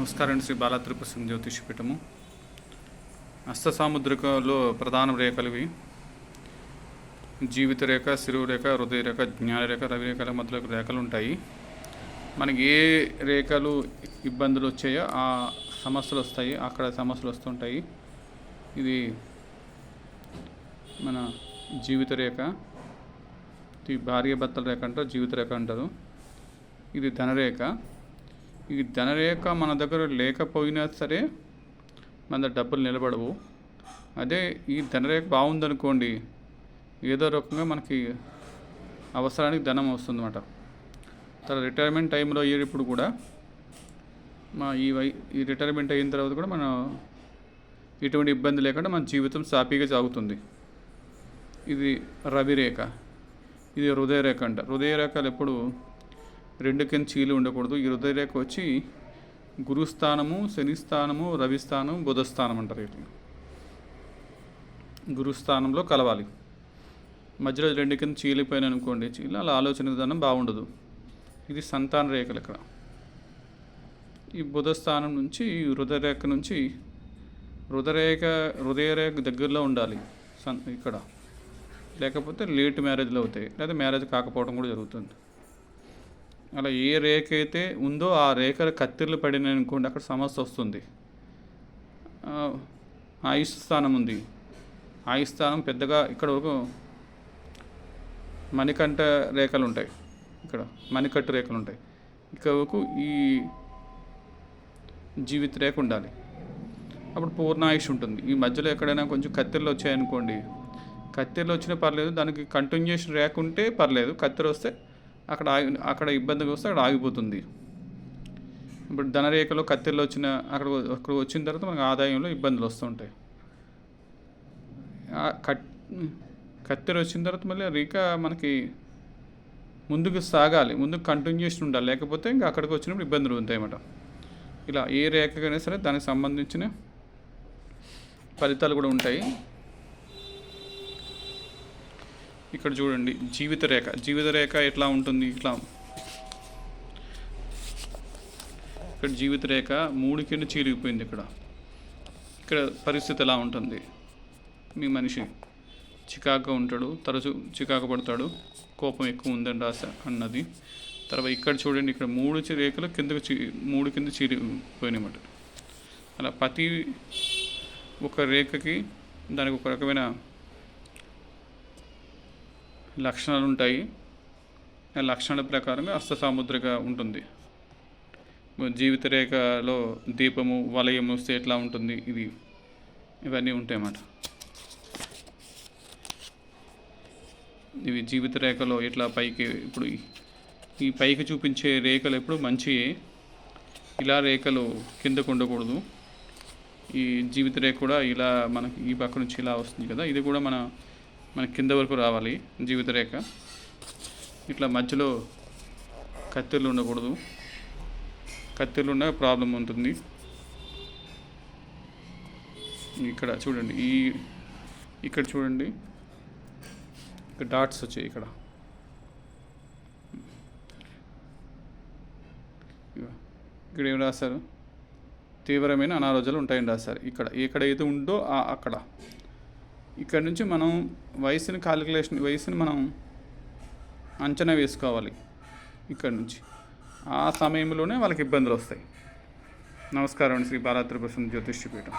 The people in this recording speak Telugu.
నమస్కారం శ్రీ బాలా త్రిపుర జ్యోతిష పీఠము. హస్త సాముద్రికలో ప్రధాన రేఖలు ఇవి జీవిత రేఖ శిరువు రేఖ హృదయ రేఖ జ్ఞాన రేఖ రవి రేఖల మొదలగు రేఖలు ఉంటాయి. మనకి ఏ రేఖలు ఇబ్బందులు వచ్చాయో ఆ సమస్యలు వస్తాయి. అక్కడ సమస్యలు వస్తుంటాయి. ఇది మన జీవిత రేఖ. ఇది భార్య భర్తల రేఖ అంటారు జీవిత రేఖ అంటారు. ఇది ధనరేఖ. ఈ ధనరేఖ మన దగ్గర లేకపోయినా సరే మన డబ్బులు నిలబడవు. అదే ఈ ధనరేఖ బాగుందనుకోండి ఏదో రకంగా మనకి అవసరానికి ధనం వస్తుందన్నమాట. తర్వాత రిటైర్మెంట్ టైంలో అయ్యేటప్పుడు కూడా మా ఈ వై ఈ రిటైర్మెంట్ అయిన తర్వాత కూడా మనం ఎటువంటి ఇబ్బంది లేకుండా మన జీవితం సాఫీగా సాగుతుంది. ఇది రవిరేఖ. ఇది హృదయరేఖ అంట. హృదయరేఖలు ఎప్పుడు రెండు కింద చీలు ఉండకూడదు. ఈ హృదయరేఖ వచ్చి గురుస్థానము శనిస్థానము రవిస్థానం బుధస్థానం అంటారు వీటిని. గురుస్థానంలో కలవాలి. మధ్యలో రెండు కింద చీలిపోయిన అనుకోండి చీలి అలా ఆలోచన విధానం బాగుండదు. ఇది సంతాన రేఖలు ఇక్కడ. ఈ బుధస్థానం నుంచి హృదయరేఖ నుంచి హృదయరేఖ హృదయరేఖ దగ్గరలో ఉండాలి. సన్ ఇక్కడ. లేకపోతే లేట్ మ్యారేజ్లు అవుతాయి. లేదా మ్యారేజ్ కాకపోవడం కూడా జరుగుతుంది. అలా ఏ రేఖ అయితే ఉందో ఆ రేఖలు కత్తిర్లు పడినాయి అనుకోండి అక్కడ సమస్య వస్తుంది. ఆయుష్ స్థానం ఉంది. ఆయుష్ స్థానం పెద్దగా ఇక్కడ ఒక మణికంఠ రేఖలు ఉంటాయి. ఇక్కడ మణికట్టు రేఖలు ఉంటాయి. ఇక్కడ వరకు ఈ జీవిత రేఖ ఉండాలి. అప్పుడు పూర్ణాయుష్ ఉంటుంది. ఈ మధ్యలో ఎక్కడైనా కొంచెం కత్తిర్లు వచ్చాయనుకోండి. కత్తిరలు వచ్చినా పర్లేదు దానికి కంటిన్యూషన్ రేఖ ఉంటే పర్లేదు. కత్తెర వస్తే అక్కడ ఆగి అక్కడ ఇబ్బందిగా వస్తే అక్కడ ఆగిపోతుంది. ఇప్పుడు ధనరేఖలో కత్తెరలు వచ్చిన అక్కడ అక్కడ వచ్చిన తర్వాత మనకు ఆదాయంలో ఇబ్బందులు వస్తుంటాయి కట్ కత్తెర వచ్చిన తర్వాత మళ్ళీ రేఖ మనకి ముందుకు సాగాలి ముందుకు కంటిన్యూషన్ ఉండాలి. లేకపోతే ఇంకా అక్కడికి వచ్చినప్పుడు ఇబ్బందులు ఉంటాయి అన్నమాట ఇలా ఏ రేఖకైనా సరే దానికి సంబంధించిన ఫలితాలు కూడా ఉంటాయి. ఇక్కడ చూడండి జీవిత రేఖ. జీవిత రేఖ ఎట్లా ఉంటుంది? ఇట్లా. ఇక్కడ జీవిత రేఖ మూడు కింద చీలిగిపోయింది ఇక్కడ. ఇక్కడ పరిస్థితి ఎలా ఉంటుంది? మీ మనిషి చికాకుగా ఉంటాడు తరచు చికాకు పడతాడు కోపం ఎక్కువ ఉందని ఆశ అన్నది. తర్వాత ఇక్కడ చూడండి ఇక్కడ మూడు రేఖలు కిందకు చీ మూడు కింద చీలిపోయినాయన్నమాట అలా ప్రతి ఒక రేఖకి దానికి ఒక రకమైన లక్షణాలు ఉంటాయి ఆ లక్షణాల ప్రకారమే అష్టసాముద్రిక ఉంటుంది. జీవిత రేఖలో దీపము వలయము వస్తే ఎట్లా ఉంటుంది. ఇది ఇవన్నీ ఉంటాయి అన్నమాట ఇవి జీవిత రేఖలో ఇట్లా పైకి ఇప్పుడు ఈ- ఈ పైకి చూపించే రేఖలు ఎప్పుడు మంచి ఇలా రేఖలు కిందకు ఉండకూడదు. ఈ జీవిత రేఖ కూడా ఇలా మనకి ఈ పక్క నుంచి ఇలా వస్తుంది కదా. ఇది కూడా మన మన కింద వరకు రావాలి జీవిత రేఖ. ఇట్లా మధ్యలో కత్తెరలు ఉండకూడదు. కత్తెరలు ఉన్న ప్రాబ్లం ఉంటుంది. ఇక్కడ చూడండి ఈ ఇక్కడ చూడండి. ఇక్కడ డాట్స్ వచ్చాయి ఇక్కడ. ఇక్కడ ఏం రాస్తారు తీవ్రమైన అనారోగ్యాలు ఉంటాయని రాస్తారు ఇక్కడ ఎక్కడైతే ఉందో అక్కడ. ఇక్కడ నుంచి మనం వయసుని కాలిక్యులేషన్ వయసుని మనం అంచనా వేసుకోవాలి. ఇక్కడ నుంచి. ఆ సమయంలోనే వాళ్ళకి ఇబ్బందులు వస్తాయి. నమస్కారం అండి శ్రీ బాలాత్రిపురం జ్యోతిష్యపీఠం.